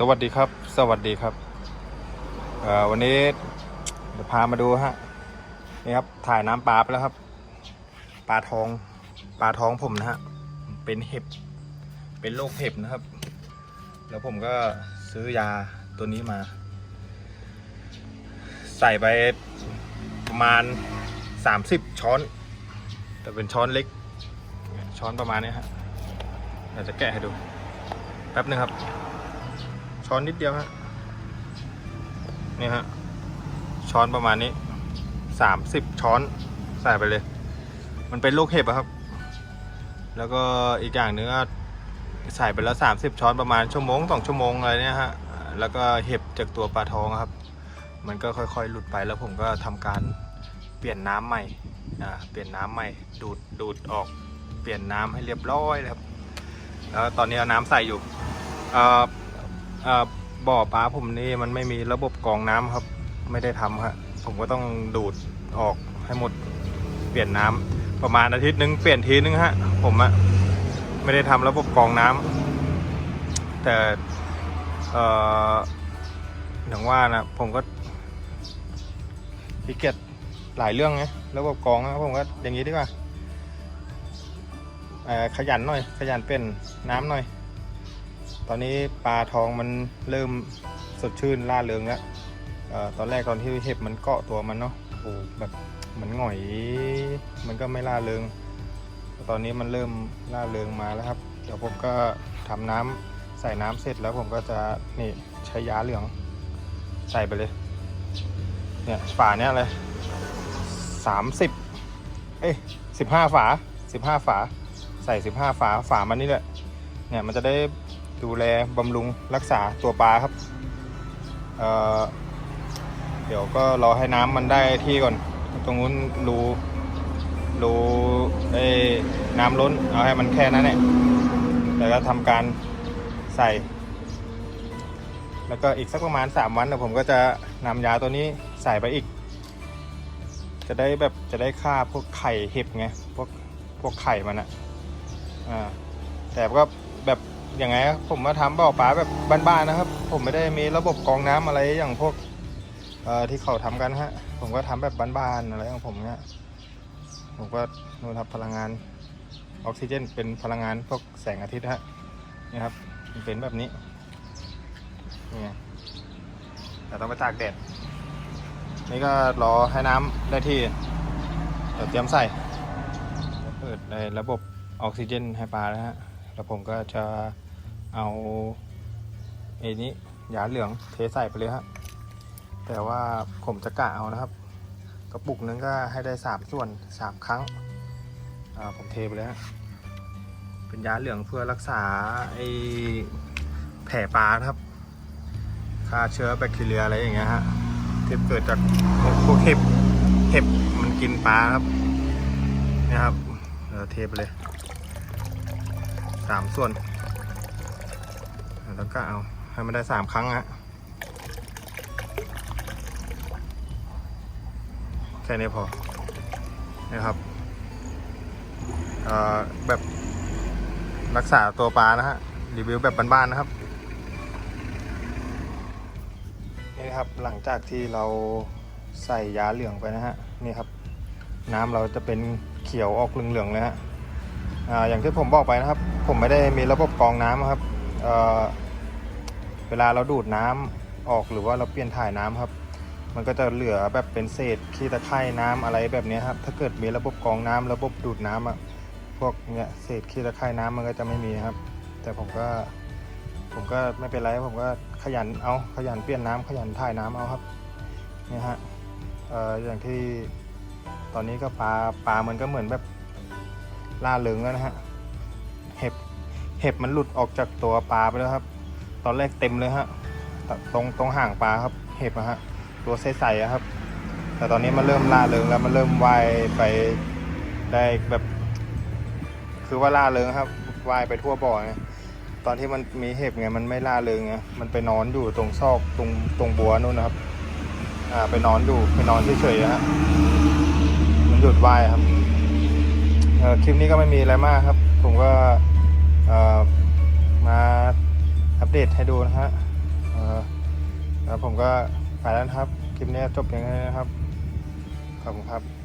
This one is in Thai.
สวัสดีครับ สวัสดีครับอ่อวันนี้เดี๋ยวพามาดูฮะนี่ครับถ่ายน้ำปลาไปแล้วครับปลาทองปลาท้องผมนะฮะเป็นเห็บ เป็นโรคเห็บนะครับ แล้วผมก็ซื้อยาตัวนี้มา ใส่ไปประมาณ 30 ช้อน แต่เป็นช้อนเล็ก ช้อนประมาณนี้ฮะเดี๋ยวจะแกะให้ดูแป๊บนึงครับ ช้อนนิดเดียวฮะนี่ฮะช้อนประมาณนี้สามสิบช้อนใส่ไปเลย มันเป็นลูกเห็บอะครับ แล้วก็อีกอย่างหนึ่งก็ใส่ไปแล้วสามสิบช้อนประมาณชั่วโมงสองชั่วโมงอะไรเนี่ยฮะแล้วก็เห็บจากตัวปลาทองครับ มันก็ค่อยๆหลุดไปแล้วผมก็ทำการเปลี่ยนน้ำใหม่อ่าเปลี่ยนน้ำใหม่ดูดดูดออกเปลี่ยนน้ำให้เรียบร้อยครับแล้วตอนนี้เอาน้ำใส่อยู่อ่อเอ่อ บ่อปลาผมนี่มันไม่มีระบบกรองน้ำครับ ไม่ได้ทำครับผมก็ต้องดูดออกให้หมดเปลี่ยนน้ำประมาณอาทิตย์หนึงเปลี่ยนทีนึงฮะ ผมอะไม่ได้ทำระบบกรองน้ำแต่เอ่ออย่างว่านะผมก็พิเกตหลายเรื่องไงระบบกรองนะผมก็อย่างนี้ดีกว่าขยันหน่อย ขยันเปลี่ยนน้ำหน่อย ตอนนี้ปลาทองมันเริ่มสดชื่นล่าเริงแล้วตอนแรกตอนที่เห็บมันเกาะตัวมันเนาะโอ้แบบมันหงอย มันก็ไม่ล่าเริงแต่ตอนนี้มันเริ่มล่าเริงมาแล้วครับ เดี๋ยวผมก็ทำน้ำใส่น้ำเสร็จแล้วผมก็จะนี่ใช้ยาเหลือง ใส่ไปเลย เนี่ยฝาเนี่ยเลยสามสิบเอ้ยสิบห้าฝาสิบห้าฝา ใส่สิบห้าฝาฝามันนี่แหละ เนี่ยมันจะได้ ดูแลบำรุงรักษาตัวปลาครับเเดี๋ยวก็รอให้น้ำมันได้ที่ก่อน ตรงนู้นรูรูไอ้น้ำล้นเอาให้มันแค่นั้นแหละแล้วก็ทำการใส่ แล้วก็อีกสักประมาณ 3 วันเดี๋ยวผมก็จะนำยาตัวนี้ใส่ไปอีก จะได้แบบจะได้ฆ่าพวกไข่เห็บไงพวกพวกไข่มันอะอ่าแต่ก็แบบ อยังไงผมมาทำบ่อปลาแบบบ้านๆนะครับ ผมไม่ได้มีระบบกรองน้ำอะไรอย่างพวกเอ่อที่เขาทำกันฮะ ผมก็ทำแบบบ้านๆอะไรของผมเนี่ยผมก็นู่นครับพลังงานออกซิเจน เป็นพลังงานพวกแสงอาทิตย์ฮะนี่ครับมันเป็นแบบนี้นี่ไงแต่ต้องไปตากแดดนี่ก็รอให้น้ำได้ที่เดี๋ยวเตรียมใส่เปิดในระบบออกซิเจนให้ปลาแล้วฮะแล้วผมก็จะ เอาไอ้นี้ยาเหลืองเทใส่ไปเลยฮะแต่ว่าผมจะกะเอานะครับ กระปุกนึงก็ให้ได้สามส่วนสามครั้งอ่าผมเทไปเลยฮะเป็นยาเหลืองเพื่อรักษาไอ้แผลปลาครับฆ่าเชื้อแบคทีเรียอะไรอย่างเงี้ยฮะที่เกิดจากพวกเห็บเห็บมันกินปลาครับนี่ยครับเเทไปเลยสามส่วน แล้วก็เอาให้มันได้สามครั้งฮะแค่นี้พอนะครับแบบรักษาตัวปลานะฮะรีวิวแบบบ้านๆนะครับนี่ครับหลังจากที่เราใส่ยาเหลืองไปนะฮะนี่ครับ น้ำเราจะเป็นเขียวออกเหลืองๆเลยฮะออย่างที่ผมบอกไปนะครับ ผมไม่ได้มีระบบกรองน้ำครับ เวลาเราดูดน้ำออกหรือว่าเราเปลี่ยนถ่ายน้ำครับ มันก็จะเหลือแบบเป็นเศษขี้ตะไคร่น้ำอะไรแบบนี้ครับถ้าเกิดมีระบบกรองน้ำระบบดูดน้ำอะพวกเนี้ยเศษขี้ตะไคร่น้ำมันก็จะไม่มีครับ แต่ผมก็ผมก็ไม่เป็นไรผมก็ขยันเอาขยันเปลี่ยนน้ำขยันถ่ายน้ำเอาครับนี่ฮะเอ่ออย่างที่ตอนนี้ก็ปลาปลามันก็เหมือนแบบล่าเริงแล้วนะฮะเห็บเห็บมันหลุดออกจากตัวปลาไปแล้วครับ ตอนแรกเต็มเลยฮะตตรงตรงห่างปลาครับ เห็บอะฮะ ตัวใสๆครับ แต่ตอนนี้มันเริ่มล่าเริงแล้วมันเริ่มว่ายไปได้แบบ คือว่าล่าเริงครับว่ายไปทั่วบ่อไงตอนที่มันมีเห็บไงมันไม่ล่าเริงไงมันไปนอนอยู่ตรงซอกตรงตรงบัวนู่นนะครับ อ่าไปนอนอยู่ไปนอนเฉยๆนะฮะมันหยุดว่ายครับคลิปนี้ก็ไม่มีอะไรมากครับ ผมก็เออมา อัปเดตให้ดูนะฮะแล้วผมก็ไปแล้วครับ คลิปนี้จบอย่างไงนะครับ ขอบคุณครับ